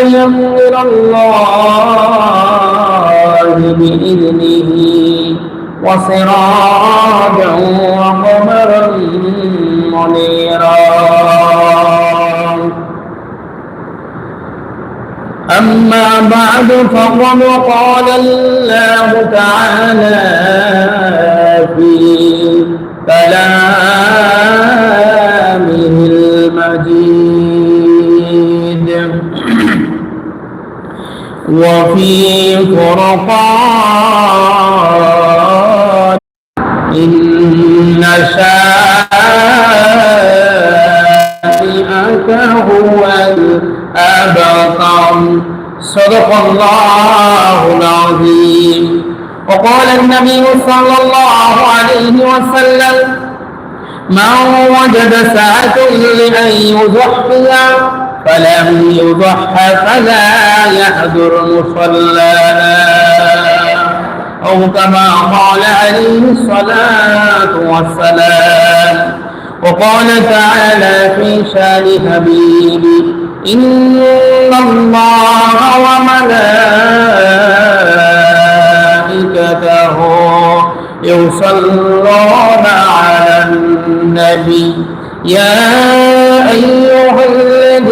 إلى الله بإذنه وسراجا وقمرا منيرا. أما بعد فقد قال الله تعالى في كلامه وفي فرقان إن شانئك هو الأبقر صدق الله العظيم. وقال النبي صلى الله عليه وسلم من وجد ساعة لأن يضحي فلم يضحى فلا يحضر مصلانا أو كما قال عليه الصلاة والسلام وقال تعالى في شان حبيبي إن الله وملائكته يصلون على النبي. يا أيها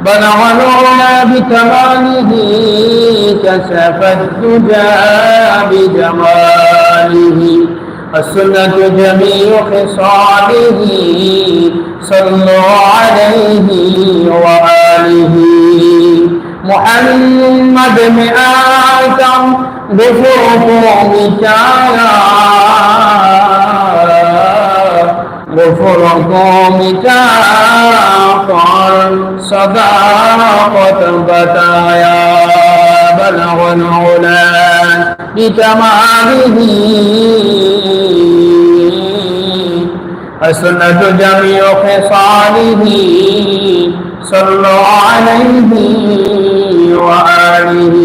بلغ العلا بكماله كشف الدجى بجماله. السنة جميع خصاله صلوا عليه وآله. محمد مئاتم بفرقه غفركم كافر صداقة بتايا. بلغ العلا بكماله السنة جميع خصاله. صلوا عليه وآله.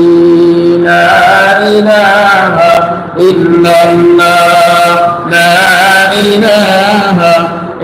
لا إله إلا الله. لا إله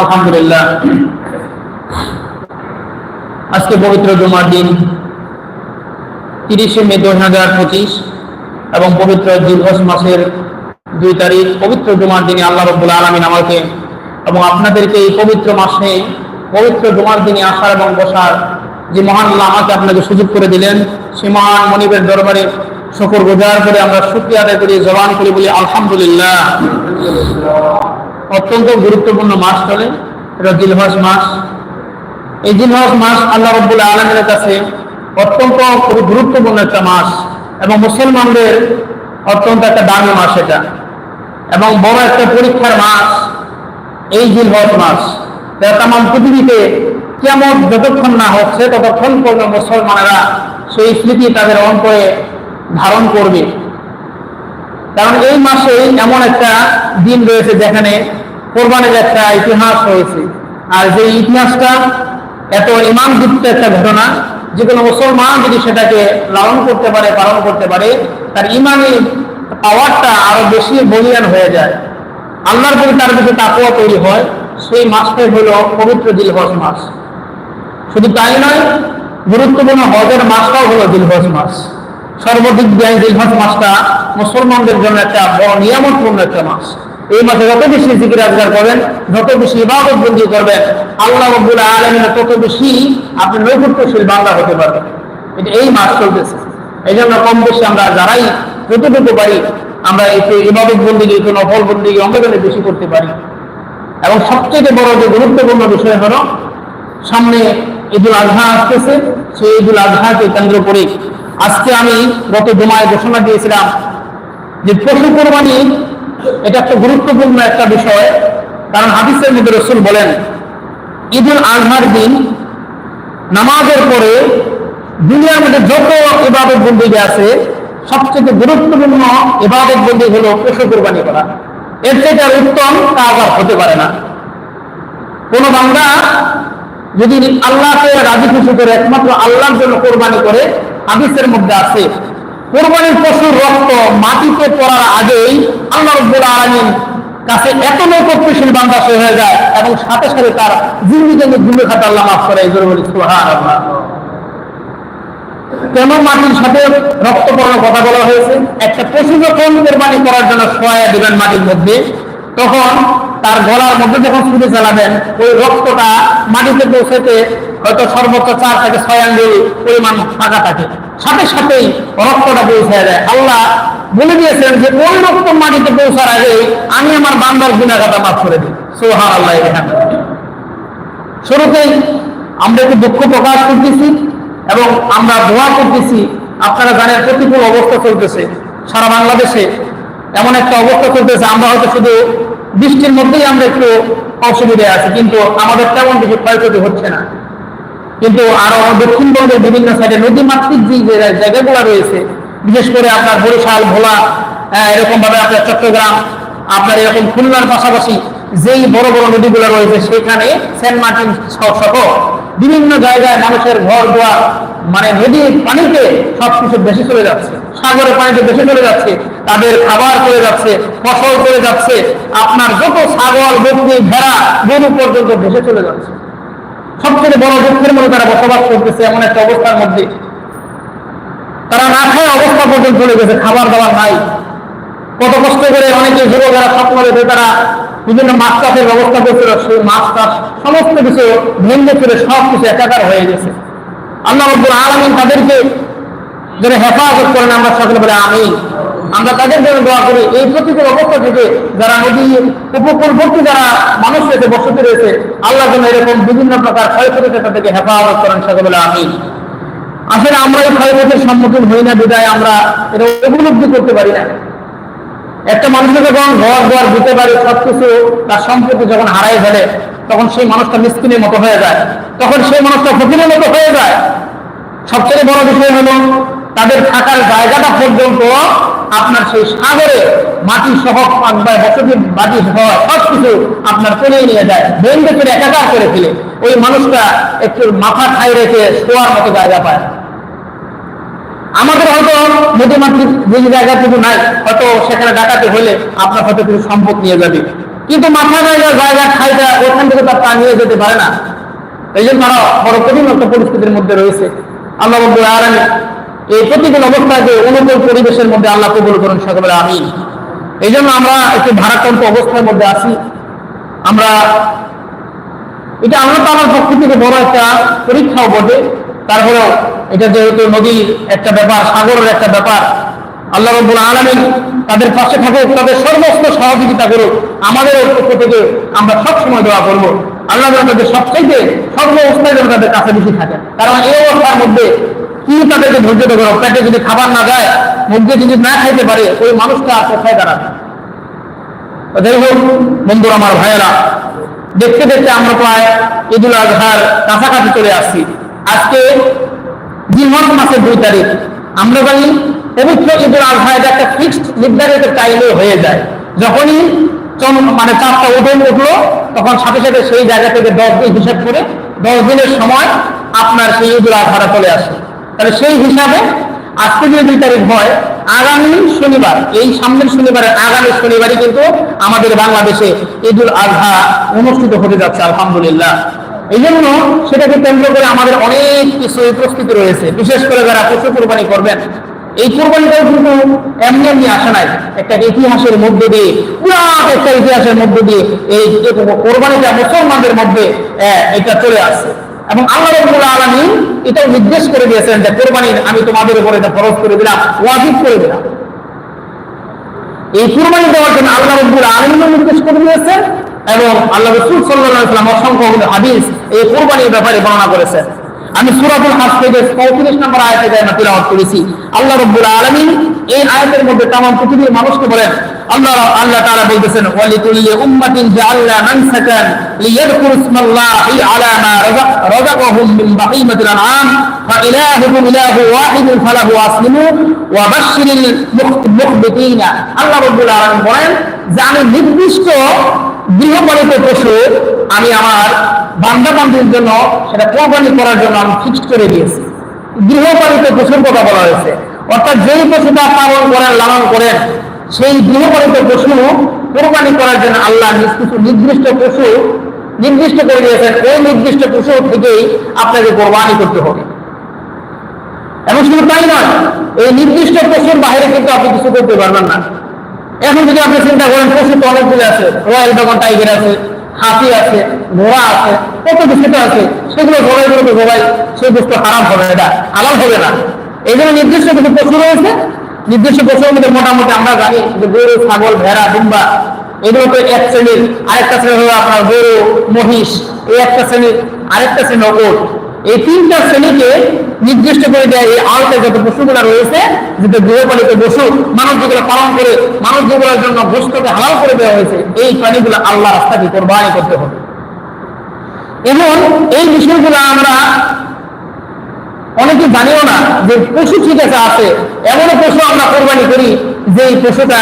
আলহামদুলিল্লাহ। আজকে পবিত্র জুমার দিন, তিরিশে মে দুই হাজার পঁচিশ এবং পবিত্র দীর্ঘশ মাসের দুই তারিখ, পবিত্র জুমার দিনে আল্লাহ রব্বুল আলমিন আমাকে এবং আপনাদেরকে এই পবিত্র মাসে, পবিত্র জুমার দিনে আসার এবং বসার যে মহান আল্লাহ আমাকে আপনাকে সুযোগ করে দিলেন, সে মহান মনিবের দরবারে শকর গুজার করে আমরা শুক্রিয়া আদায় করি, জবান করি বলি, আলহামদুলিল্লাহ। অত্যন্ত গুরুত্বপূর্ণ মাস চলে, এটা দিলহজ মাস। এই জিলহজ মাস আল্লাহ রব্বুল আলমের কাছে অত্যন্ত গুরুত্বপূর্ণ একটা মাস এবং মুসলমানদের অত্যন্ত একটা দামি মাস এটা এবং বড় একটা পরীক্ষার মাস এই জিলহজ মাস। যা পৃথিবীতে কেমন যতক্ষণ না হচ্ছে, ততক্ষণ পর্যন্ত মুসলমানেরা সেই স্মৃতি তাদের অন্তরে ধারণ করবে। কারণ এই মাসে এমন একটা দিন রয়েছে যেখানে কোরবানের একটা ইতিহাস রয়েছে। আর যে ইতিহাসটা এত ইমান যুক্ত একটা ঘটনা, যে কোনো মুসলমান যদি সেটাকে লালন করতে পারে, পালন করতে পারে, তার ইমানি পাওয়ারটা আরও বেশি বলিয়ান হয়ে যায়। আল্লাহর প্রতি তার প্রতি তাকুয়া তৈরি হয়, সেই মাসটাই হলো পবিত্র দিলহজ মাস। শুধু তাই নয়, গুরুত্বপূর্ণ হজের মাসটাও হলো দিলহজ মাস। সর্বাধিক ব্যয় মাসটা মুসলমানদের জন্য একটা বড় নিয়ামতপূর্ণ একটা মাস। এই মাসে যত বেশি জিকির আজগার করবেন, যত বেশি ইবাদত বন্দি করবেন, আল্লাহ রব্বুল আলমিন তত বেশি আপনি নৈপুণ্যশীল বাংলা হতে পারবেন। এটা এই মাস চলতেছে। এই জন্য কম বেশি আমরা যারাই যতটুকু পারি, আমরা একটু ইবাদত বন্দি একটু নফল বন্দি অঙ্গজনে বেশি করতে পারি। এবং সবচেয়ে বড় যে গুরুত্বপূর্ণ বিষয় হলো, সামনে ঈদুল আজহা আসতেছে, সেই ঈদুল আজহাকে কেন্দ্র করে আজকে আমি গত জমায় ঘোষণা দিয়েছিলাম যে পশু কোরবানি এটা একটা গুরুত্বপূর্ণ একটা বিষয়। কারণ হাদিসের মধ্যে রসুল বলেন, ঈদুল আজহার দিন নামাজের পরে দুনিয়ার মধ্যে যত ইবাদত বন্দী আছে, সবচেয়ে গুরুত্বপূর্ণ ইবাদত বন্দী হলো পশু কোরবানি করা। এর থেকে আর উত্তম কাজ আর হতে পারে না। কোন বান্দা যদি আল্লাহকে রাজি খুশি করে একমাত্র আল্লাহর জন্য কোরবানি করে হাদিসের মধ্যে আছে, কোরবানির পশুর রক্ত মাটিতে পড়ার আগেই আল্লাহ রব্বুল কাছে এত নৈকট্যশীল বান্দা সে হয়ে যায় এবং সাথে সাথে তার জিন্দিকে গুলো খাতে আল্লাহ মাফ করে, এই বলি কেন মাটির সাথে রক্ত পড়ানোর কথা বলা হয়েছে? একটা পশু যখন কোরবানি করার জন্য সহায় দিবেন মাটির মধ্যে, তখন তার গলার মধ্যে যখন ছুটে চালাবেন ওই রক্তটা মাটিতে পৌঁছাতে হয়তো সর্বোচ্চ চার থেকে ছয় আঙ্গুল পরিমাণ ফাঁকা থাকে। সাথে সাথেই রক্তটা পৌঁছে যায় আল্লাহ বলে দিয়েছেন যে, ওই রক্ত মাটিতে পৌঁছার আগে আমি আমার বান্দার গুণাগাতা মাফ করে দিই। সোহার আল্লাহ এখানে শুরুতেই আমরা একটু দুঃখ প্রকাশ করতেছি এবং আমরা দোয়া করতেছি। আপনারা জানেন প্রতিকূল অবস্থা চলতেছে। সারা বাংলাদেশে এমন একটা অবস্থা চলতেছে, আমরা হয়তো শুধু বৃষ্টির মধ্যেই আমরা একটু অসুবিধায় আছি, কিন্তু আমাদের তেমন কিছু ক্ষয়ক্ষতি হচ্ছে না। কিন্তু আরও দক্ষিণবঙ্গের বিভিন্ন সাইডে নদীমাতৃক যে যে জায়গাগুলো রয়েছে, বিশেষ করে আপনার বরিশাল, ভোলা এরকম ভাবে আপনার চট্টগ্রাম, আপনার এরকম খুলনার পাশাপাশি যেই বড় বড় নদীগুলো রয়েছে, সেখানে সেন্ট মার্টিন সহ বিভিন্ন জায়গায় মানুষের ঘর দোয়ার মানে নদীর পানিতে সবকিছু বেশি চলে যাচ্ছে, সাগরের পানিতে বেশি চলে যাচ্ছে, তাদের খাবার চলে যাচ্ছে, ফসল চলে যাচ্ছে, আপনার যত ছাগল, বকরি, ভেড়া, গরু পর্যন্ত ভেসে চলে যাচ্ছে। সবচেয়ে বড় দুঃখের মধ্যে তারা বসবাস করতেছে এমন একটা অবস্থার মধ্যে। তারা না খায় অবস্থা পর্যন্ত চলে গেছে, খাবার দাবার নাই। কত কষ্ট করে অনেকে যুবকেরা স্বপ্ন দেখে তারা বিভিন্ন মাছ চাষের ব্যবস্থা করছিল, সেই মাছ চাষ সমস্ত কিছু ভেঙে ফিরে সব কিছু একাকার হয়ে গেছে। আল্লাহ রব্বুল আলমিন তাদেরকে যেন হেফাজত করেন, আমরা সকলে বলে আমি আমরা তাদের জন্য দোয়া করি। এই প্রতিকূল অবস্থা থেকে যারা নদী উপকূলবর্তী যারা মানুষ রয়েছে, বসতি রয়েছে, আল্লাহ যেন এরকম বিভিন্ন প্রকার ক্ষয়ক্ষতি থেকে তাদেরকে হেফাজত করেন, সকলে বলে আমি আসলে আমরা এই ক্ষয়ক্ষতির সম্মুখীন হই না, বিদায় আমরা এটা উপলব্ধি করতে পারি না। একটা মানুষের যখন ঘর দুয়ার দিতে পারে সবকিছু তার সম্পত্তি যখন হারাই ফেলে, তখন সেই মানুষটা মিসকিনের মতো হয়ে যায়। তখন সেই মানুষটা ফকিরের মতো হয়ে যায়। সবচেয়ে বড় বিষয় হলো, তাদের থাকার জায়গাটা পর্যন্ত আপনার সেই সাগরে মাটি সহ বা বসতি বাটি সহ সবকিছু আপনার করে নিয়ে যায়। বেঁধে করে একাকার করে ফেলে। ওই মানুষটা একটু মাথা ঠাই রেখে শোয়ার মতো জায়গা পায়। আমাদের হয়তো নদীমাতৃক যে জায়গাটুকু নাই, হয়তো সেখানে ডাকাতে হলে আপনার হয়তো কিছু সম্পদ নিয়ে যাবে। কিন্তু মাথা জায়গা জায়গা ঠাইটা ওখান থেকে তার তা নিয়ে যেতে পারে না। এই জন্য তারা বড় কঠিন একটা পরিস্থিতির মধ্যে রয়েছে। আল্লাহ রব্বুল আলামিন এই প্রতিকূল অবস্থাকে অনুকূল পরিবেশের মধ্যে আল্লাহ কবুল করুন সকলে আমি এই জন্য আমরা একটি ভারাক্রান্ত অবস্থার মধ্যে আছি। আমরা এটা আল্লাহ তালার পক্ষ থেকে বড় একটা পরীক্ষাও বটে। তারপরেও এটা যেহেতু নদীর একটা ব্যাপার, সাগরের একটা ব্যাপার, আল্লাহ রব্বুল আলমিন তাদের পাশে থাকুক, তাদের সর্বস্ব সহযোগিতা করুক আমাদের পক্ষ থেকে আমরা সব সময় দোয়া করব। আল্লাহ তাদের সবচাইতে সর্ব অবস্থায় যেন তাদের কাছে বেশি থাকে। কারণ এই অবস্থার মধ্যে কি তাদেরকে ধৈর্য দেবো পেটে যদি খাবার না যায় মুখে যদি না খাইতে পারে, ওই মানুষটা কোথায় দাঁড়াবে? যাই হোক, বন্ধুরা, আমার ভাইয়েরা, দেখতে দেখতে আমরা প্রায় ঈদুল আজহার কাছাকাছি চলে আসছি। আজকে জিহন মাসের দুই তারিখ। আমরা জানি পবিত্র ঈদুল আজহা এটা একটা ফিক্সড নির্ধারিত টাইমে হয়ে যায়। যখনই মানে চারটা উঠে উঠল, তখন সাথে সাথে সেই জায়গা থেকে দশ দিন হিসাব করে দশ দিনের সময় আপনার সেই ঈদুল আজহারা চলে আসে। তাহলে সেই হিসাবে আজকে যে দুই তারিখ হয়, আগামী শনিবার, এই সামনের শনিবারের আগামী শনিবারই কিন্তু আমাদের বাংলাদেশে ঈদুল আজহা অনুষ্ঠিত হতে যাচ্ছে, আলহামদুলিল্লাহ। এই জন্য সেটাকে কেন্দ্র করে আমাদের অনেক কিছু প্রস্তুতি রয়েছে। বিশেষ করে যারা পশু কোরবানি করবেন, এই কোরবানিটাও কিন্তু এমনি এমনি আসে নাই। একটা ইতিহাসের মধ্যে দিয়ে, পুরাত একটা ইতিহাসের মধ্যে দিয়ে এই কোরবানিটা মুসলমানদের মধ্যে এটা চলে আসছে। এবং আল্লাহ রব্বুল আলামিন এটাও নির্দেশ করে দিয়েছেন যে কোরবানির আমি তোমাদের উপরে এটা ফরজ করে দিলাম, ওয়াজিব করে দিলাম। এই কুরবানি দেওয়ার জন্য আল্লাহ রব্বুল আলামিনও নির্দেশ করে দিয়েছেন এবং আল্লাহ রসুল সাল্লাহাম অসংখ্য হাদিস এই কোরবানির ব্যাপারে বর্ণনা করেছেন। আমি সুরাতুল হাস থেকে পঁয়ত্রিশ নম্বর আয়তে যাই না তিলাওয়াত করেছি। আল্লাহ রব্বুল আলমী এই আয়তের মধ্যে তামাম পৃথিবীর মানুষকে বলেন, আল্লাহ আল্লাহ তারা বলতেছেন, ওয়ালিকুল্লি উম্মাতিন জাআল্লা মানসাকান লিয়াযকুরু ইসমাল্লাহি আলা মা রাযাকাহুম মিন বাহিমাতিল আনআম। فإلهكم إله واحد فله أسلموا وبشر المخبتين আল্লাহ রাব্বুল আলামিন বলেন যে আমি নির্দিষ্ট গৃহপালিত পশু আমি আমার বান্দা বান্দির জন্য সেটা কোরবানি করার জন্য আমি ফিক্সড করে দিয়েছি। গৃহপালিত পশুর কথা বলা হয়েছে। অর্থাৎ যেই পশুটা পালন করেন, লালন করেন, সেই গৃহপালিত পশু কোরবানি করার জন্য আল্লাহ কিছু নির্দিষ্ট পশু নির্দিষ্ট করে দিয়েছেন। ওই নির্দিষ্ট পশু থেকেই আপনাকে কোরবানি করতে হবে। এবং শুধু তাই নয়, এই নির্দিষ্ট পশুর বাইরে কিন্তু আপনি কিছু করতে পারবেন না। এখন যদি আপনি চিন্তা করেন পশু তো অনেকগুলো আছে, রয়্যাল বেগন টাইগার আছে, হাতি আছে, ঘোড়া আছে, কত কিছু আছে, সেগুলো ঘোড়াই গুলো ঘোড়াই সেই বস্তু হারাম হবে এটা হালাল হবে না। এই জন্য নির্দিষ্ট কিছু পশু রয়েছে? নির্দিষ্ট পশুর মধ্যে মোটামুটি আমরা জানি যে গরু, ছাগল, ভেড়া, ডিম্বা, এগুলো তো এক শ্রেণির। আরেকটা শ্রেণি হলো আপনার গরু, মহিষ, এই একটা শ্রেণির, আরেকটা শ্রেণি ওট। এই তিনটা শ্রেণীকে নির্দিষ্ট করে দেয় এই আওতায় যত পশুগুলো রয়েছে যেটা গৃহপালিত পশু মানুষ যেগুলো পালন করে মানুষ যেগুলোর জন্য গোষ্ঠকে হালাল করে দেওয়া হয়েছে, এই প্রাণীগুলো আল্লাহ রাস্তাকে কোরবানি করতে হবে। এবং এই বিষয়গুলো আমরা অনেকে জানিও না যে পশু ঠিক আছে আছে। এমনও পশু আমরা কোরবানি করি যে পশুটা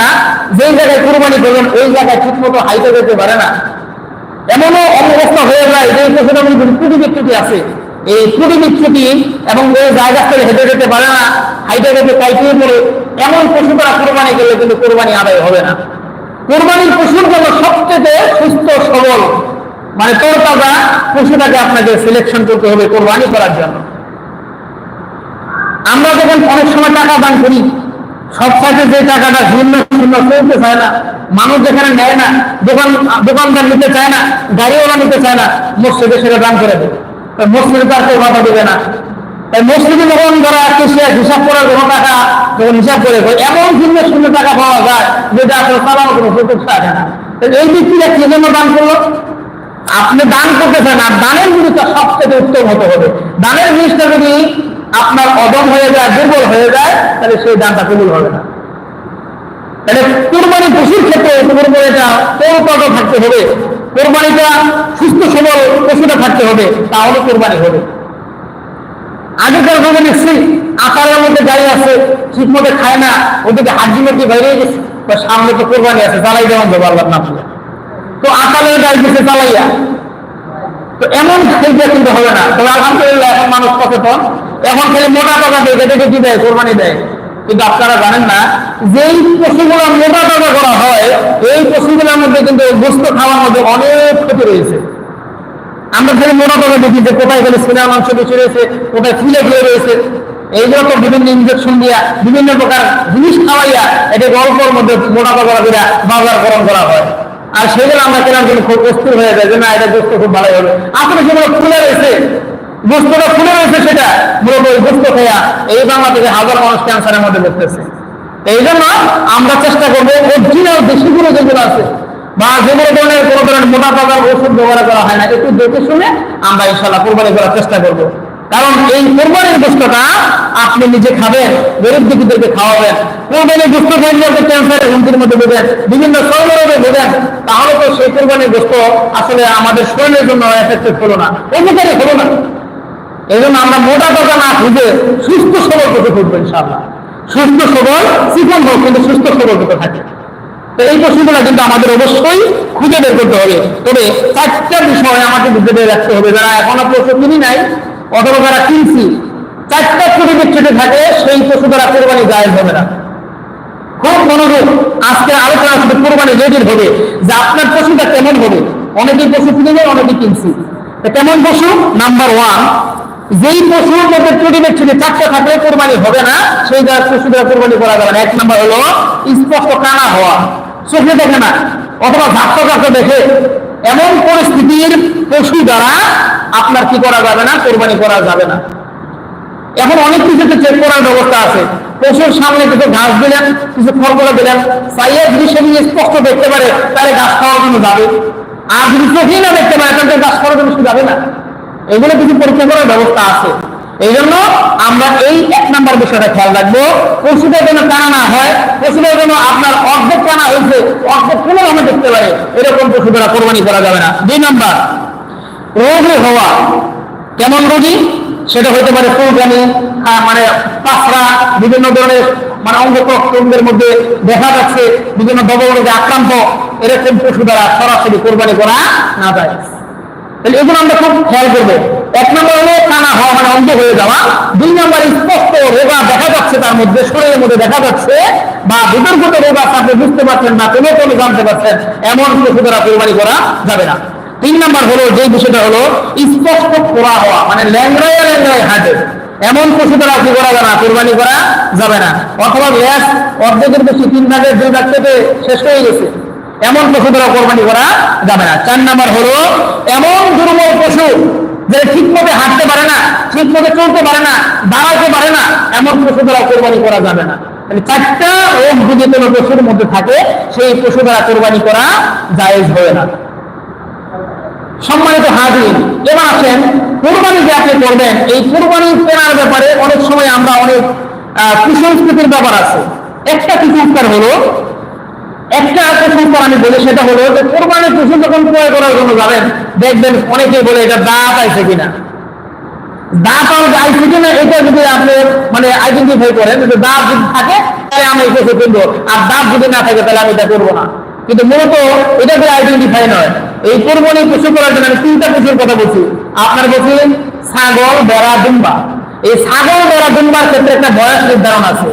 যেই জায়গায় কোরবানি করবেন ওই জায়গায় ঠিক মতো হাইতে যেতে পারে না। এমনও অবস্থা হয়ে যায় যে পশুটা মধ্যে বিচ্যুতি আছে। এই ত্রুটি বিচ্যুতি এবং ওই জায়গা থেকে হেঁটে যেতে পারে না, হাইটে যেতে কাইটিয়ে পড়ে এমন পশুটা কোরবানি করলে কিন্তু কোরবানি আদায় হবে না। কোরবানির পশুর জন্য সবচেয়ে সুস্থ, সবল মানে তোর তরতাজা পশুটাকে আপনাকে সিলেকশন করতে হবে কোরবানি করার জন্য। আমরা যখন অনেক সময় টাকা দান করি, সব সাথে যে টাকাটা শূন্য শূন্য চলতে চায় না, মানুষ যেখানে নেয় না, দোকান, দোকানদার নিতে চায় না, গাড়িওয়ালা নিতে চায় না, মসজিদে সেটা দান করে দেবে কেউ দেবে না। হিসাব কোনো হিসাব করে এমন টাকা পাওয়া যায় যেটা আপনার কোনো না। এই জন্য দান করল? আপনি দান করতেছেন আর দানের জিনিসটা সবচেয়ে উত্তম হতে হবে। দানের জিনিসটা যদি আপনার অদম হয়ে যায়, দুর্বল হয়ে যায়, তাহলে সেই দানটা কবুল হবে না। তাহলে কোরবানি পশুর ক্ষেত্রে কোরবানিটা পৌরপদ থাকতে হবে? কোরবানিটা সুস্থ, সবল পশুটা থাকতে হবে, তাহলে কোরবানি হবে। আগেকার যুগে দেখছি, আকারের মধ্যে গাড়ি আছে ঠিক মতো খায় না, ওদিকে হাজি মধ্যে বাইরে গেছে সামনে তো কোরবানি আছে চালাই যাবে আল্লাহর নাম বলে। তো আকালের গাড়ি গেছে চালাইয়া তো এমন খাইতে কিন্তু হবে না। তবে আলহামদুলিল্লাহ এখন মানুষ সচেতন। এখন খালি মোটা টাকা দেয় দেখে কি দেয় কোরবানি দেয়। কিন্তু আপনারা জানেন না, যেই পশুগুলো মোটা টাকা করা হয়, এই পশুগুলোর মধ্যে কিন্তু গোস্ত খাওয়ার মধ্যে অনেক ক্ষতি রয়েছে। আমরা খালি মোটা টাকা দেখি যে কোথায় গেলে সিনেমা মাংস বেশি রয়েছে, কোথায় ফুলে ফুলে রয়েছে। এইগুলো তো বিভিন্ন ইঞ্জেকশন দিয়া, বিভিন্ন প্রকার জিনিস খাওয়াইয়া এটা গল্পের মধ্যে মোটা টাকা করে বাজারকরণ করা হয়। আর সেগুলো আমরা কেনার জন্য খুব অস্থির হয়ে যায় যে না, এটা গোস্ত খুব ভালো হবে। আসলে সেগুলো ফুলে রয়েছে। গোস্তটা ফুলে রয়েছে সেটা। মূলত ওই গোস্ত খেয়া এই বাংলা থেকে হাজার মানুষ ক্যান্সারের মধ্যে দেখতেছে এই জন্য আমরা চেষ্টা করব অরিজিনাল দেশিগুলো যেগুলো আছে বা যেগুলো ধরনের কোনো ধরনের মোটা টাকার ওষুধ ব্যবহার করা হয় না, একটু দেখে শুনে আমরা ইনশাল্লাহ কোরবানি করার চেষ্টা করব। কারণ এই কোরবানির গোস্তটা আপনি নিজে খাবেন, গরিব দুঃখীদেরকে খাওয়াবেন। কোরবানির গোস্ত খাইলে ক্যান্সারের হুমকির মধ্যে দেবেন বিভিন্ন সর্বরোগে দেবেন তাহলে তো সেই কোরবানির গোস্ত আসলে আমাদের শরীরের জন্য এফেক্টেড হলো না উপকারী হলো না। এই জন্য আমরা মোটা টাকা না খুঁজে সুস্থ সবল করতে খুঁজবো ইনশাআল্লাহ। সুস্থ সবল চিকন হোক, কিন্তু সুস্থ সবল করতে থাকে। তো এই প্রশ্নগুলো কিন্তু আমাদের অবশ্যই খুঁজে বের করতে হবে। তবে চারটা বিষয় আমাকে বুঝে বের রাখতে হবে, যারা এখনও পশু কিনি নাই, অথবা যারা কিনছি চারটা পরিপ্রেক্ষিতে থাকে, সেই পশু দ্বারা কোরবানি জায়েজ হবে না। খুব মনোযোগ আজকে আলোচনা শুধু কোরবানি রেডির হবে, যে আপনার পশুটা কেমন হবে? অনেকেই পশু কিনে যায় অনেকে কিনছি কেমন পশু নাম্বার ওয়ান যেই পশুর মধ্যে প্রতিবেদ ছিল চারটে থাকলে কোরবানি হবে না, সেই পশু দ্বারা কোরবানি করা যাবে না। এক নম্বর হলো স্পষ্ট কানা হওয়া। চোখে দেখে না, অথবা ঝাপটা ঝাপটা দেখে। এমন পরিস্থিতির পশু দ্বারা আপনার কি করা যাবে না, কোরবানি করা যাবে না। এখন অনেক কিছুতে চেক করার ব্যবস্থা আছে। পশুর সামনে কিছু ঘাস দিলেন, কিছু ফলগুলো দিলেন সাইয়া যদি সেগুলি স্পষ্ট দেখতে পারে, তাহলে ঘাস খাওয়ার জন্য যাবে। আর যদি চোখেই না দেখতে পারে, তাহলে ঘাস খাওয়ার জন্য যাবে না। এগুলো কিছু পরীক্ষা করার ব্যবস্থা আছে। এই জন্য আমরা এই এক নম্বর বিষয়টা খেয়াল রাখব। পশুদের যেন টানা না হয় পশুদের যেন আপনার অর্ধেক টানা হয়েছে, অর্ধেক কোনো আমরা দেখতে পারে। এরকম পশু দ্বারা কোরবানি করা যাবে না। দুই নম্বর, রোগী হওয়া। কেমন রোগী? সেটা হতে পারে ফুলকানি মানে পাঁচরা, বিভিন্ন ধরনের মানে অঙ্গ প্রত্যঙ্গের মধ্যে দেখা যাচ্ছে, বিভিন্ন দবরোগে আক্রান্ত। এরকম পশু দ্বারা সরাসরি কোরবানি করা না যায়। তাহলে এগুলো আমরা খুব খেয়াল করব। এক নম্বর হলো হওয়া মানে অন্ধ হয়ে যাওয়া। দুই নম্বর স্পষ্ট রোগা দেখা যাচ্ছে তার মধ্যে, শরীরের মধ্যে দেখা যাচ্ছে বা বিতর্কিত রোগ আপনি বুঝতে পারছেন না কোনো কোনো জানতে পারছেন, এমন পশু দ্বারা করা যাবে না। তিন নম্বর হলো যে বিষয়টা হলো, স্পষ্ট খোলা হওয়া মানে ল্যাংরায় ল্যাংরায় হাঁটে। এমন পশু দ্বারা কি করা যাবে না, কোরবানি করা যাবে না। অথবা ল্যাস অর্ধেকের বেশি তিন ভাগের দুই ভাগ শেষ হয়ে গেছে। এমন পশু দ্বারা কোরবানি করা যাবে না। চার নাম্বার হলো, এমন দুর্বল পশু যে ঠিক মতো হাঁটতে পারে না ঠিক মতো চলতে পারে না দাঁড়াতে পারে না, এমন পশু দ্বারা কোরবানি করা যাবে না। মানে চারটা রোগ যদি কোনো পশুর মধ্যে থাকে, সেই পশু দ্বারা কোরবানি করা জায়েজ হবে না। সম্মানিত হাজির, এবার আসেন, কোরবানি যে আপনি করবেন, এই কোরবানি কেনার ব্যাপারে অনেক সময় আমরা অনেক কুসংস্কৃতির ব্যাপার আছে। একটা কুসংস্কার হলো একটা কুসংস্কার আমি বলি, সেটা হলো যে কোরবানির পশু যখন ক্রয় করার জন্য যাবেন, দেখবেন অনেকেই বলে এটা দাঁত আছে কিনা। দাঁত আর আইছে কিনা, এটা যদি আপনি মানে আইডেন্টিফাই করেন, যদি দাঁত যদি থাকে, তাহলে আমি পশু কিনবো আর দাঁত যদি না থাকে, তাহলে আমি এটা করব না। কিন্তু মূলত এটা করে আইডেন্টিফাই নয়, এই কোরবানি পশু করার জন্য আমি তিনটা পশুর কথা বলছি। আপনার বলছি ছাগল বেড়া দুম্বা। এই ছাগল বেড়া দুম্বার ক্ষেত্রে একটা বয়স নির্ধারণ আছে।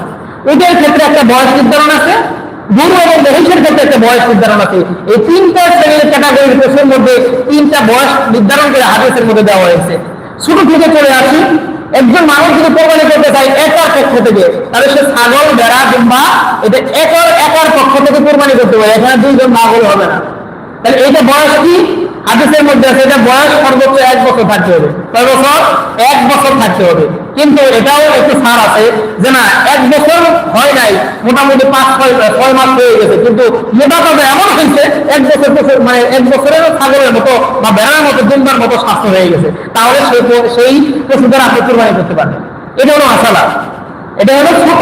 ওদের ক্ষেত্রে একটা বয়স নির্ধারণ আছে। গরু এবং মহিষের ক্ষেত্রে একটা বয়স নির্ধারণ এই তিনটা শ্রেণির ক্যাটাগরির পশুর মধ্যে তিনটা বয়স নির্ধারণ করে হাদিসের মধ্যে দেওয়া হয়েছে। ছোট থেকে চলে আসি। একজন মানুষ যদি করতে চায়, একার পক্ষ থেকে, তাহলে সে ছাগল বেড়া কিংবা এটা একর, একার পক্ষ থেকে কোরবানি করতে পারে। এখানে দুইজন না হলে হবে না। তাহলে এইটা বয়স কি? হাদিসের মধ্যে আছে, এটা বয়স সর্বোচ্চ এক বছর থাকতে হবে। কয় বছর? এক বছর থাকতে হবে। কিন্তু এটাও একটু ছাড় আছে যে না, এক বছর হয় নাই, মোটামুটি পাঁচ ছয় ছয় মাস হয়ে গেছে। কিন্তু মোটা কথা এমন হয়েছে, এক বছর মানে এক বছরের ছাগলের মতো বা বেড়ার মতো দুমবার মতো স্বাস্থ্য হয়ে গেছে। তাহলে সেই সেই পশু দ্বারা আপনি কোরবানি করতে পারবেন। এটা হলো মাসালা। এটা হলো ছোট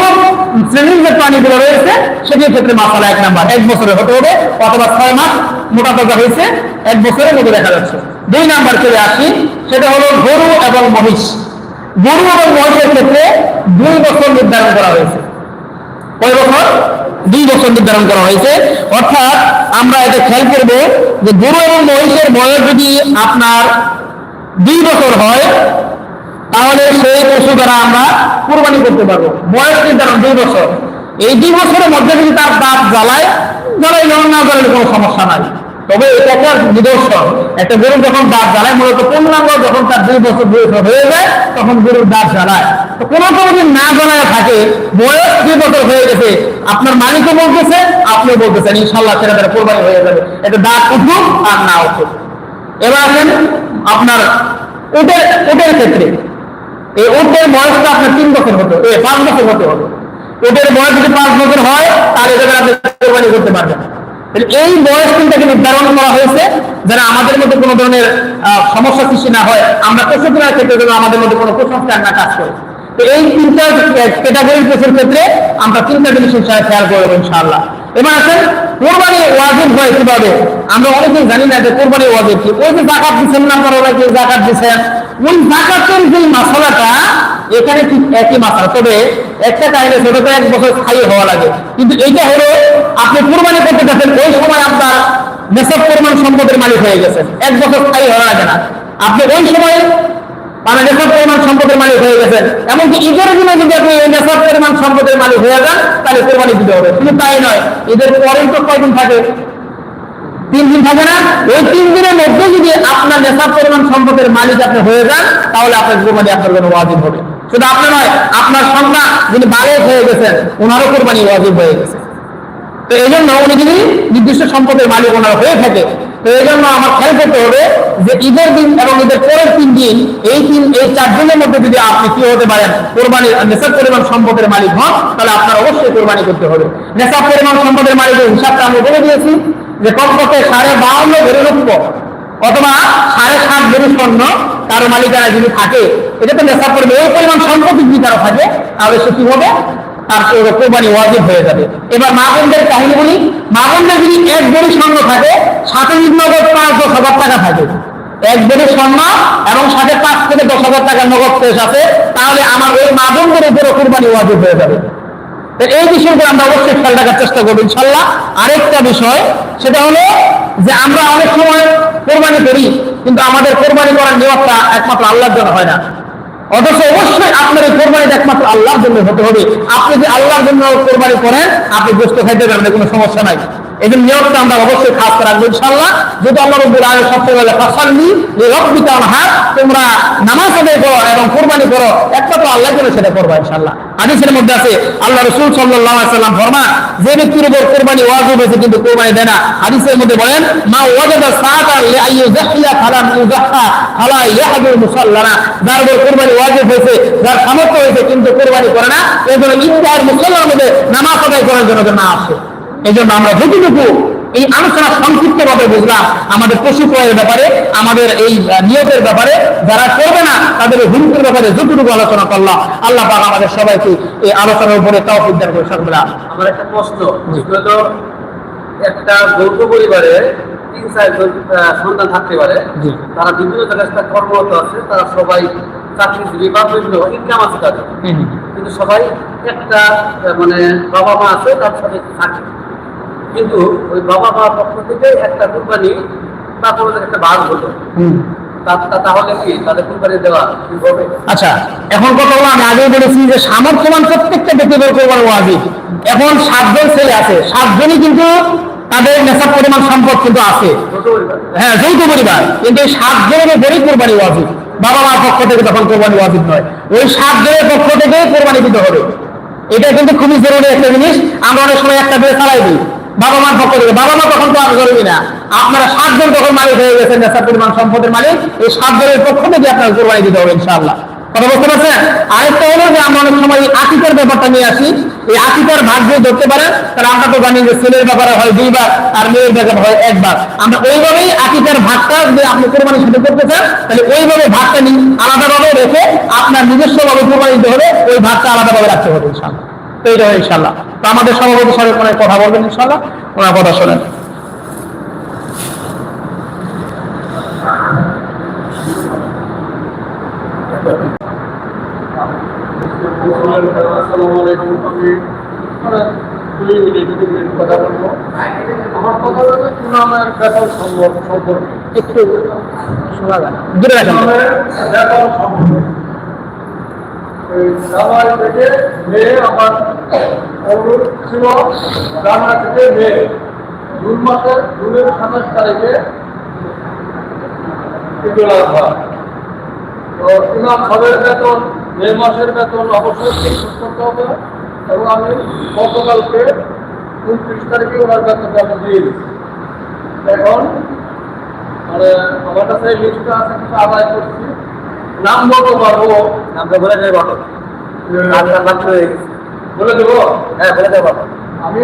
শ্রেণির যে প্রাণীগুলো রয়েছে, সেটির ক্ষেত্রে মাসালা এক নাম্বার। এক বছরে হতে হবে অথবা ছয় মাস মোটা তাজা হয়েছে, এক বছরের মধ্যে দেখা যাচ্ছে। দুই নাম্বার চলে আসি, সেটা হলো গরু এবং মহিষ। গরু এবং মহিষের ক্ষেত্রে দুই বছর নির্ধারণ করা হয়েছে। কয় বছর? দুই বছর নির্ধারণ করা হয়েছে। অর্থাৎ আমরা এটা খেয়াল করব যে গরু এবং মহিষের বয়স যদি আপনার দুই বছর হয়, তাহলে সেই পশু দ্বারা আমরা কুরবানি করতে পারব। বয়স নির্ধারণ দুই বছর। এই দুই বছরের মধ্যে যদি তার দাঁত জ্বালায় জ্বালাই না জ্বালালে কোনো সমস্যা নাই। তবে এটা একটা নিদর্শন। একটা গরু যখন দাঁত জ্বালায়, মূলত পূর্ণাঙ্গ যখন তার দুই বছর বছর হয়ে যায়, তখন গরুর দাঁত জ্বালায়। তো কোনো কোনো দিন না জ্বালায় থাকে, বয়স দুই বছর হয়ে গেছে, আপনার মালিকও বলতেছে, আপনিও বলতেছেন ইনশাল্লাহ সেটা তার কোরবানি হয়ে যাবে। এটা দাঁত উঠুক আর না উঠুক। এবার আসেন আপনার উটের উটের ক্ষেত্রে। এই উটের বয়সটা আপনার তিন বছর হতে হবে পাঁচ বছর হতে হবে। উটের বয়স যদি পাঁচ বছর হয়, তাহলে আপনি কোরবানি করতে পারবেন এই বয়স কিন্তু নির্ধারণ করা হয়েছে যেন আমাদের মধ্যে কোনো ধরনের সমস্যা সৃষ্টি না হয়। আমরা প্রশ্ন ক্ষেত্রে আমাদের মধ্যে কোনো কুসংস্কার না কাজ করে। তো এই তিনটা ক্যাটাগরির পশুর ক্ষেত্রে আমরা তিনটা জিনিস খেয়াল করব ইনশাআল্লাহ। এবার আসেন কোরবানি ওয়াজিব হয় কীভাবে? আমরা অনেকেই জানি না যে কোরবানি ওয়াজিব কি। ওই যে জাকাত দিচ্ছেন না আপনারা অনেকে? জাকাত দিচ্ছেন ওই জাকাতের যে মশলাটা, এখানে ঠিক একই মাসলা তবে একটা কাহিনী ছোট করে এক বছর স্থায়ী হওয়া লাগে। কিন্তু এইটা হলো, আপনি কোরবানি করতে যাচ্ছেন, ওই সময় আপনার নেশাব পরিমাণ সম্পদের মালিক হয়ে গেছেন। এক বছর স্থায়ী হওয়া লাগে না। আপনি ওই সময় মানে পরিমাণ সম্পদের মালিক হয়ে গেছেন এমনকি ঈদের দিনে যদি আপনি নেশাব পরিমাণ সম্পদের মালিক হয়ে যান, তাহলে কোরবানি দিতে হবে। শুধু তাই নয়, ঈদের পরেই তো কয়দিন থাকে? তিন দিন থাকে না? ওই তিন দিনের মধ্যে যদি আপনার নেশাব পরিমাণ সম্পদের মালিক আপনি হয়ে যান, তাহলে আপনার কোরবানি আপনার জন্য ওয়াজিব হবে। শুধু আপনার নয়, আপনার সন্তান যিনি বালেক হয়ে গেছেন, ওনারও কোরবানি ওয়াজিব হয়ে গেছে। তো এই জন্য উনি যদি নির্দিষ্ট সম্পদের মালিক ওনার হয়ে থাকে তো এই জন্য আমার খেয়াল করতে হবে যে ঈদের দিন এবং ঈদের পরের তিন দিন, এই তিন, এই চার দিনের মধ্যে যদি আপনি কি হতে পারেন, কোরবানি নেশাব পরিমাণ সম্পদের মালিক হন, তাহলে আপনার অবশ্যই কোরবানি করতে হবে। নেশাব পরিমাণ সম্পদের মালিকের হিসাবটা আমি বলে দিয়েছি যে কমপক্ষে সাড়ে বাউন্ন ভেরি রূপ অথবা সাড়ে সাত ভেরি স্বর্ণ কারও মালিকানা যদি থাকে এটা তো নেশাব পরিমাণ এই পরিমাণ সম্পত্তি যদি কারও থাকে, তাহলে সে কি হবে? তার কোরবানি ওয়াজিব হয়ে যাবে। এবার মা বোনদের কাহিনী বলি। মা বোনদের যদি এক বড়ি স্বর্ণ থাকে, সাথে নগদ পাঁচ, দশ হাজার টাকা থাকে। এক বড়ি স্বর্ণ এবং সাথে পাঁচ থেকে দশ হাজার টাকা নগদ শেষ আছে, তাহলে আমার ওই মা বোনদের উপরে কোরবানি ওয়াজিব হয়ে যাবে। এই বিষয়গুলো আমরা অবশ্যই খেয়াল রাখার চেষ্টা করব ইনশাল্লাহ। আরেকটা বিষয়, সেটা হলো যে আমরা অনেক সময় কোরবানি করি, কিন্তু আমাদের কোরবানি করার নিয়মটা একমাত্র আল্লাহর জন্য হয় না। অথচ অবশ্যই আপনার এই কোরবানিটা একমাত্র আল্লাহর জন্য হতে হবে। আপনি যে আল্লাহর জন্য কোরবানি করেন, আপনি গোস্ত খাইতে পারবেন, কোনো সমস্যা নাই। এই নিয়মটা আমরা অবশ্যই খাস রাখব ইনশাল্লাহ যদি আল্লাহ রব্বুল আলম সবচেয়ে বলে, ফাসাল্লি হাত তোমরা নামাজ আদায় করো এবং কোরবানি করো একমাত্র আল্লাহ জন্য সেটা করবা ইনশাল্লাহ হাদিসের মধ্যে আছে, আল্লাহ রসুল আলাইহি সাল্লাম ফরমান যে ব্যক্তির উপর কোরবানি ওয়াজিব হয়েছে কিন্তু কোরবানি দেয় না। হাদিসের মধ্যে বলেন, মা ওয়াজাদা সাআতা লিআইয়ুযাহিয়া ফালাম ইউযাহা ফালা ইয়াহদুর মুসাল্লানা। যার উপর কোরবানি ওয়াজিব হয়েছে, যার সামর্থ্য হয়েছে কিন্তু কোরবানি করে না এই জন্য ঈদগাহের মুসল্লার মধ্যে নামাজ আদায় করার জন্য না আসে। এই জন্য আমরা যতটুকু এই আলোচনা সংক্ষিপ্ত ভাবে বুঝলাম আমাদের পশু ক্রয়ের ব্যাপারে আমাদের এই আহ, নিয়তের ব্যাপারে যারা করবে না তাদের এই হুমকির ব্যাপারে যতটুকু আলোচনা করলাম আল্লাহ পাক আমাদের সবাইকে এই আলোচনার উপরে তাও উদ্ধার করে সকলে। আমার একটা প্রশ্ন একটা যৌথ পরিবারে তিন চারজন সন্তান থাকতে পারে। তারা বিভিন্ন জায়গায় কর্মরত আছে তারা সবাই চাকরিজীবী বা বিভিন্ন ইনকাম আছে তাদের। কিন্তু সবাই একটা মানে বাবা মা আছে তার সাথে থাকে। কিন্তু ওই বাবা মা পক্ষ থেকে একটা কোম্পানি বা কোনো একটা ভাগ হলো। তাহলে কি তাদের কোম্পানি দেওয়া আচ্ছা এখন কথা হলো আমি আগেই বলেছি যে সামর্থ্যবান প্রত্যেকটা ব্যক্তিদের কোরবান ওয়াজিব। এখন সাতজন ছেলে আছে সাতজনই কিন্তু তাদের নেশা পরিমাণ সম্পদ কিন্তু আছে। হ্যাঁ যৌথ পরিবার। কিন্তু এই উপরেই কোরবানি ওয়াজিব। বাবা মার পক্ষ থেকে তখন কোরবানি ওয়াজিব নয়। ওই পক্ষ থেকে কোরবানি দিতে হবে। এটা কিন্তু খুবই জরুরি একটা জিনিস। আমরা অনেক সময় একটা দিয়ে চালাই দিই। বাবা মার পক্ষ থেকে। বাবা মা তখন তো আর জরুরি না। আপনারা সাতজন তখন মালিক হয়ে গেছেন নেশা পরিমাণ, সম্পদের মালিক। এই সাত জনের পক্ষ থেকে আপনার কোরবানি দিতে হবে, ইনশাআল্লাহ। কথা বুঝতে পারছেন? আরেকটা হলো যে আমরা অনেক সময় এই আকিকার ব্যাপারটা নিয়ে আসি। এই আকিকার ভাগ যদি ধরতে পারে তাহলে আমরা তো জানি যে ছেলের ব্যাপারে হয় দুইবার আর মেয়ের ব্যাপারে হয় একবার। আমরা ওইভাবেই আকিকার ভাগটা যদি আপনি কোরবানি শুরু করতে চান, তাহলে ওইভাবে ভাগটা আলাদাভাবে রেখে আপনার নিজস্ব ভাবে কোরবানি দিতে হবে ওই ভাগটা আলাদাভাবে রাখতে হবে ইনশাল্লাহ তো এইটা হয় ইনশাল্লাহ তো আমাদের সভাপতি সাহেব ওনার কথা বলবেন ইনশাল্লাহ ওনার কথা শোনেন। আসসালামু আলাইকুম আমি দুই মিনিট দুই মিনিট কথা বলব আমার কথা হলো ইমামের বেতন সম্পর্ক একটু শোনা যায়। সম্পর্কে এই থেকে মে আমার অনুরোধ ছিল জানুয়ারি থেকে মে জুন মাসের জুনের সাতাশ তারিখে ঈদুল আজহা তো ইমাম সাহেবের বেতন, মে মাসের বেতন অবশ্যই করতে হবে এবং আমি গতকালকে উনত্রিশ তারিখে ওনার বেতনটা আমি এখন মানে আমার কাছে লিস্টটা আছে আদায় করছি। নাম বলতে পারব নামটা বলে দেবে বলো। নামটা নাম চলে গেছে বলে দেবো? হ্যাঁ বলে দেবো। আমি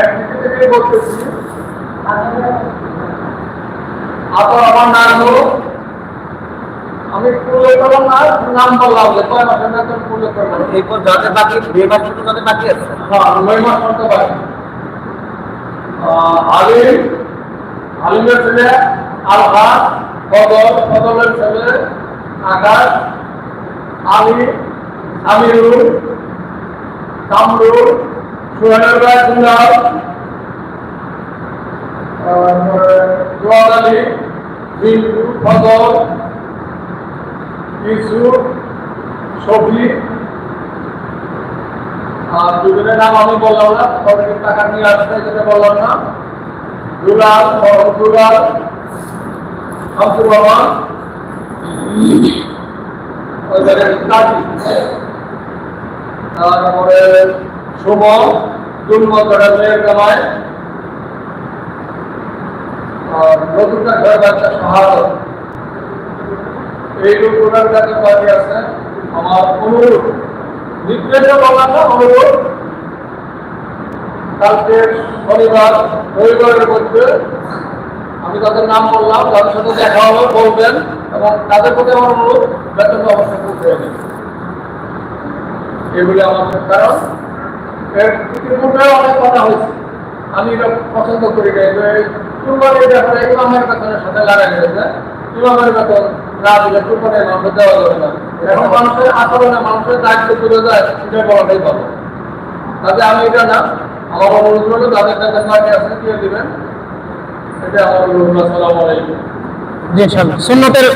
এক থেকে বলতেছি। আপনার আমার নাম হলো? আমি করলাম না নাম বললাম যে কয় মাসের বেতন কুলে করলাম এরপর যাদের বাকি মে মাস বাকি আছে? হ্যাঁ নয় মাস করতে পারি আলিম। আলিমের ছেলে আলহাস। ফদল ফদলের ছেলে আকাশ, আলী, আমিরুল, কামরুল সোহেল রায় দুলাল জোয়ার আলী বিন্দু ফদল ইসুফ শফিক আর দুজনের নাম আমি বললাম না তাদেরকে টাকা নিয়ে আসতে যেটা বললাম না। তারপরে সুমন দুর্মতটা মেয়ের কামায় আর নতুনটা ঘর বাচ্চা সহায়ক এই লোকগুলোর কাছে বাকি আছে আমার অনুরোধ নির্দেশে না অনুরোধ কালকে শনিবার রবিবারের মধ্যে আমি তাদের নাম বললাম, তাদের সাথে দেখা হবে, বলবেন। এবং তাদের প্রতি আমার অনুরোধ বেতনটা অবশ্যই করতে হবে এগুলি আমার কারণ। এর ইতিপূর্বে অনেক কথা হয়েছে। আমি এটা পছন্দ করি না কুরবানির ব্যাপারে ইমামের বেতনের সাথে লাগাই গেছে ইমামের বেতন না দিলে কুরবানির মানুষ দেওয়া যাবে না। এখন মানুষের আচরণে মানুষের দায়িত্ব চলে যায় এটা বলাটাই ভালো। তাতে আমি এটা না, আমার অনুরোধ হলো যাদের কাছে বাকি আছে, দিয়ে দিবেন। এটা আমার অনুরোধ। আসসালামু আলাইকুম। জি ইনশাল্লাহ সুন্নতের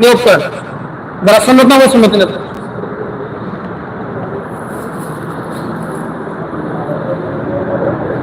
নিয়োগ করেন যারা সুন্নত নামে সুন্নতি করেন।